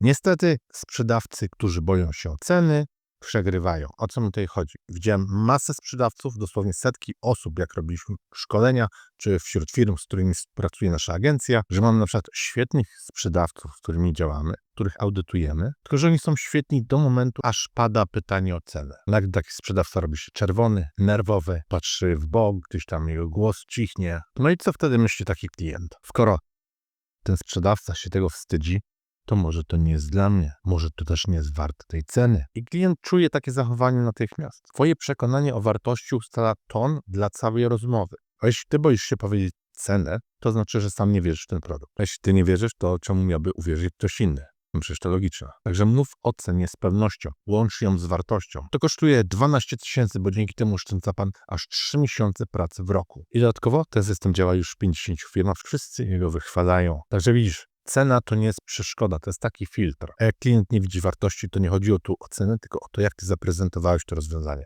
Niestety sprzedawcy, którzy boją się ceny, przegrywają. O co mi tutaj chodzi? Widziałem masę sprzedawców, dosłownie setki osób, jak robiliśmy szkolenia, czy wśród firm, z którymi współpracuje nasza agencja, że mamy na przykład świetnych sprzedawców, z którymi działamy, których audytujemy, tylko że oni są świetni do momentu, aż pada pytanie o cenę. Nagle taki sprzedawca robi się czerwony, nerwowy, patrzy w bok, gdzieś tam jego głos cichnie. No i co wtedy myśli taki klient? Skoro ten sprzedawca się tego wstydzi, to może to nie jest dla mnie, może to też nie jest warte tej ceny. I klient czuje takie zachowanie natychmiast. Twoje przekonanie o wartości ustala ton dla całej rozmowy. A jeśli ty boisz się powiedzieć cenę, to znaczy, że sam nie wierzysz w ten produkt. A jeśli ty nie wierzysz, to czemu miałby uwierzyć ktoś inny? No Przecież to logiczne. Także mów o cenie z pewnością, łącz ją z wartością. To kosztuje 12 tysięcy, bo dzięki temu oszczędza pan aż 3 miesiące pracy w roku. I dodatkowo ten system działa już w 50 firmach, wszyscy jego wychwalają. Także widzisz, cena to nie jest przeszkoda, to jest taki filtr. A jak klient nie widzi wartości, to nie chodzi o tu o cenę, tylko o to, jak ty zaprezentowałeś to rozwiązanie.